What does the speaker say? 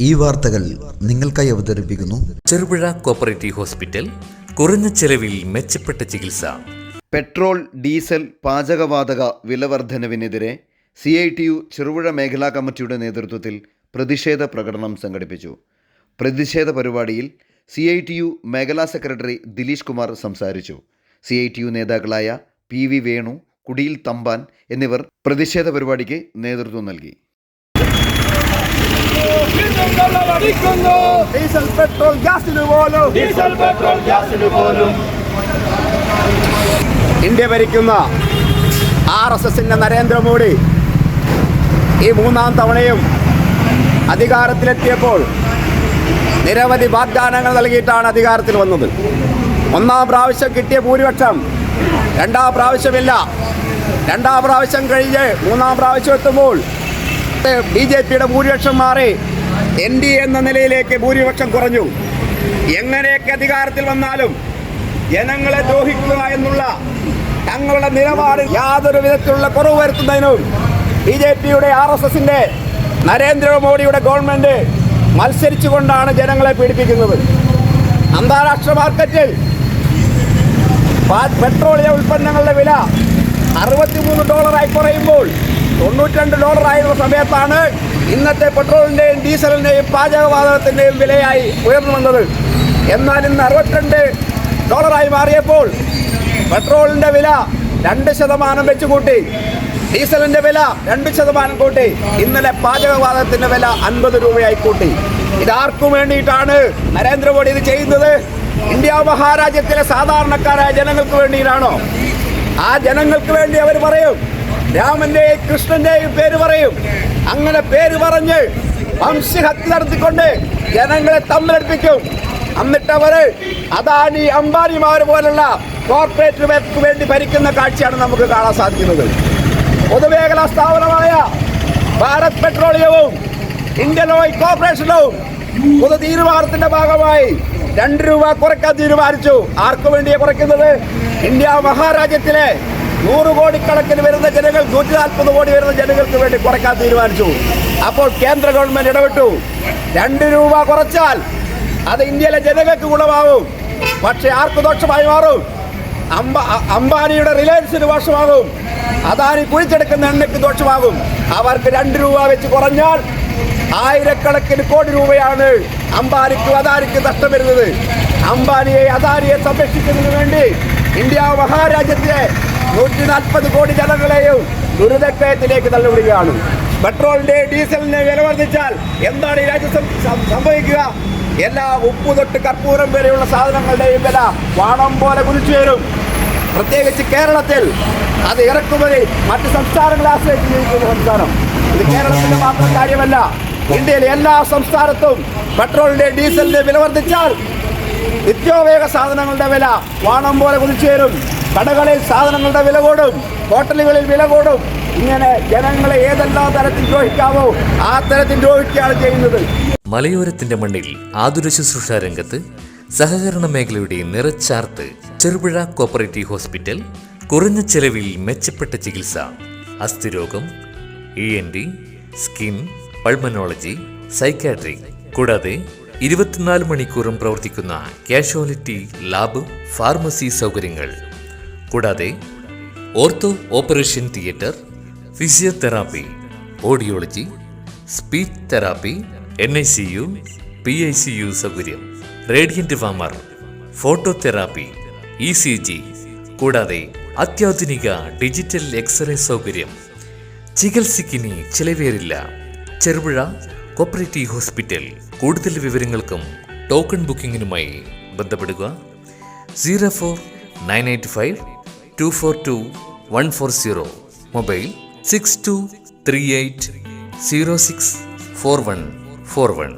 ഈ വാർത്തകൾ നിങ്ങൾക്കായി അവതരിപ്പിക്കുന്നു. ചെറുപുഴ കോപ്പറേറ്റീവ് ഹോസ്പിറ്റൽ കുറഞ്ഞ ചെലവിൽ മെച്ചപ്പെട്ട ചികിത്സ. പെട്രോൾ ഡീസൽ പാചകവാതക വിലവർദ്ധനവിനെതിരെ C I T U Cherupuzha മേഖലാ കമ്മിറ്റിയുടെ നേതൃത്വത്തിൽ പ്രതിഷേധ പ്രകടനം സംഘടിപ്പിച്ചു. പ്രതിഷേധ പരിപാടിയിൽ സി ഐ ടി യു മേഖലാ സെക്രട്ടറി ദിലീഷ് കുമാർ സംസാരിച്ചു. സി ഐ ടി യു നേതാക്കളായ പി വി വേണു കുടിയിൽ തമ്പാൻ എന്നിവർ പ്രതിഷേധ പരിപാടിക്ക് നേതൃത്വം നൽകി. അടിക്കുന്നു ഡീസൽ പെട്രോൾ ഗ്യാസിന് പോലും. ഡീസൽ പെട്രോൾ ഗ്യാസിന് പോലും. ഇന്ത്യ ഭരിക്കുന്ന ആർ എസ് എസിന്റെ നരേന്ദ്രമോദി ഈ മൂന്നാം തവണയും അധികാരത്തിലെത്തിയപ്പോൾ നിരവധി വാഗ്ദാനങ്ങൾ നൽകിയിട്ടാണ് അധികാരത്തിൽ വന്നത്. ഒന്നാം പ്രാവശ്യം കിട്ടിയ ഭൂരിപക്ഷം രണ്ടാം പ്രാവശ്യമില്ല. രണ്ടാം പ്രാവശ്യം കഴിഞ്ഞ് മൂന്നാം പ്രാവശ്യം എത്തുമ്പോൾ ബി ജെ പിയുടെ ഭൂരിപക്ഷം മാറി എൻ ഡി എന്ന നിലയിലേക്ക് ഭൂരിപക്ഷം കുറഞ്ഞു. എങ്ങനെയൊക്കെ അധികാരത്തിൽ വന്നാലും ജനങ്ങളെ ദ്രോഹിക്കുക എന്നുള്ള തങ്ങളുടെ നിലപാട് യാതൊരു വിധത്തിലുള്ള കുറവ് വരുത്തുന്നതിനും ബി ജെ പിയുടെ ആർ എസ് എസിന്റെ നരേന്ദ്രമോദിയുടെ ഗവൺമെന്റ് മത്സരിച്ചുകൊണ്ടാണ് ജനങ്ങളെ പീഡിപ്പിക്കുന്നത്. അന്താരാഷ്ട്ര മാർക്കറ്റിൽ പെട്രോളിയം ഉൽപ്പന്നങ്ങളുടെ വില അറുപത്തിമൂന്ന് ഡോളറായി കുറയുമ്പോൾ തൊണ്ണൂറ്റിരണ്ട് ഡോളറായിരുന്ന സമയത്താണ് ഇന്നത്തെ പെട്രോളിന്റെയും ഡീസലിന്റെയും പാചകവാതകത്തിന്റെയും വിലയായി ഉയർന്നു വന്നത്. എന്നാൽ ഇന്ന് അറുപത്തിരണ്ട് ഡോളറായി മാറിയപ്പോൾ പെട്രോളിന്റെ വില രണ്ട് ശതമാനം വെച്ച് കൂട്ടി ഡീസലിന്റെ വില രണ്ട് ശതമാനം കൂട്ടി. ഇന്നലെ പാചകവാതകത്തിന്റെ വില അൻപത് രൂപയായി കൂട്ടി. ഇതാർക്കു വേണ്ടിയിട്ടാണ് നരേന്ദ്രമോദി ഇത് ചെയ്യുന്നത്? ഇന്ത്യ മഹാരാജ്യത്തിലെ സാധാരണക്കാരായ ജനങ്ങൾക്ക് വേണ്ടിയിട്ടാണോ? ആ ജനങ്ങൾക്ക് വേണ്ടി അവർ പറയും. രാമന്റെയും കൃഷ്ണന്റെയും പേര് പറയും. അങ്ങനെ പേര് പറഞ്ഞ് വംശഹത്യ നടത്തിക്കൊണ്ട് ജനങ്ങളെ തമ്മിലടിപ്പിക്കും. എന്നിട്ട് അവർ അദാനി അംബാനിമാർ പോലുള്ള കോർപ്പറേറ്റുകൾക്ക് വേണ്ടി ഭരിക്കുന്ന കാഴ്ചയാണ് നമുക്ക് കാണാൻ സാധിക്കുന്നത്. പൊതുമേഖലാ സ്ഥാപനമായ ഭാരത് പെട്രോളിയവും ഇന്ത്യൻ ഓയിൽ കോർപ്പറേഷനും പൊതു തീരുമാനത്തിന്റെ ഭാഗമായി രണ്ട് രൂപ കുറയ്ക്കാൻ തീരുമാനിച്ചു. ആർക്കു വേണ്ടിയാണ് കുറയ്ക്കുന്നത്? ഇന്ത്യ മഹാരാജ്യത്തിലെ നൂറ് കോടിക്കണക്കിന് വരുന്ന ജനങ്ങൾ നൂറ്റി നാൽപ്പത് കോടി വരുന്ന ജനങ്ങൾക്ക് വേണ്ടി കുറയ്ക്കാൻ തീരുമാനിച്ചു. അപ്പോൾ കേന്ദ്ര ഗവൺമെന്റ് ഇടപെട്ടു. രണ്ട് രൂപ കുറച്ചാൽ അത് ഇന്ത്യയിലെ ജനങ്ങൾക്ക് ഗുണമാവും പക്ഷെ ആർക്ക് ദോഷമായി മാറും? അംബ അംബാനിയുടെ റിലയൻസിന് ദോഷമാകും. അദാനി കുഴിച്ചെടുക്കുന്ന എണ്ണയ്ക്ക് ദോഷമാകും. അവർക്ക് രണ്ട് രൂപ വെച്ച് കുറഞ്ഞാൽ ആയിരക്കണക്കിന് കോടി രൂപയാണ് അംബാനിക്കും അദാനിക്ക് നഷ്ടം വരുന്നത്. അംബാനിയെ അദാനിയെ സംരക്ഷിക്കുന്നതിന് വേണ്ടി ഇന്ത്യ മഹാരാജ്യത്തിലെ നൂറ്റി നാൽപ്പത് കോടി ജനങ്ങളെയും ദുരിതക്കയത്തിലേക്ക് തള്ളിവിടുകയാണ്. പെട്രോളിന്റെ ഡീസലിന്റെ വില വർദ്ധിച്ചാൽ എന്താണ് ഈ രാജ്യം സംഭവിക്കുക? എല്ലാ ഉപ്പ് തൊട്ട് കർപ്പൂരം വരെയുള്ള സാധനങ്ങളുടെയും വില വാണം പോലെ കുതിച്ചു വരും. പ്രത്യേകിച്ച് കേരളത്തിൽ അത് ഇറക്കുമതി. മറ്റ് സംസ്ഥാനങ്ങളെ ആശ്രയിച്ച് ജീവിക്കുന്ന സംസ്ഥാനം. ഇത് കേരളത്തിന്റെ മാത്രം കാര്യമല്ല. ഇന്ത്യയിലെ എല്ലാ സംസ്ഥാനത്തും പെട്രോളിന്റെ ഡീസലിന്റെ വില വർദ്ധിച്ചാൽ നിത്യോപയോഗ സാധനങ്ങളുടെ വില വാണം പോലെ കുതിച്ചുയരും കടകളിൽ സാധനങ്ങളുടെ വില കൂടും ഹോട്ടലുകളിൽ വില കൂടും. ഇങ്ങനെ ജനങ്ങളെ ഏതെല്ലാം തരത്തിൽ ദ്രോഹിക്കാവോ ആ തരത്തിൽ ദ്രോഹിക്കുകയാണ് ചെയ്യുന്നത്. മലയോരത്തിന്റെ മണ്ണിൽ ആതുര ശുശ്രൂഷ രംഗത്ത് സഹകരണ മേഖലയുടെ നിറച്ചാർത്ത് ചെറുപുഴ കോപ്പറേറ്റീവ് ഹോസ്പിറ്റൽ കുറഞ്ഞ ചെലവിൽ മെച്ചപ്പെട്ട ചികിത്സ അസ്ഥിരോഗം E N D skin pulmonology psychiatry കൂടാതെ ഇരുപത്തിനാല് മണിക്കൂറും പ്രവർത്തിക്കുന്ന കാഷ്വാലിറ്റി ലാബ് ഫാർമസി സൗകര്യങ്ങൾ. കൂടാതെ ortho operation theatre physiotherapy audiology speech therapy N I C U P I C U സൗകര്യം radiant warmer phototherapy E C G കൂടാതെ അത്യാധുനിക ഡിജിറ്റൽ എക്സ്റേ സൗകര്യം. ചികിത്സയ്ക്കിനി ചിലവേറില്ല. Cherupuzha cooperative hospital. കൂടുതൽ വിവരങ്ങൾക്കും ടോക്കൺ ബുക്കിങ്ങിനുമായി ബന്ധപ്പെടുക. Zero four nine eight five two four two one four zero mobile six two three eight zero six four one four one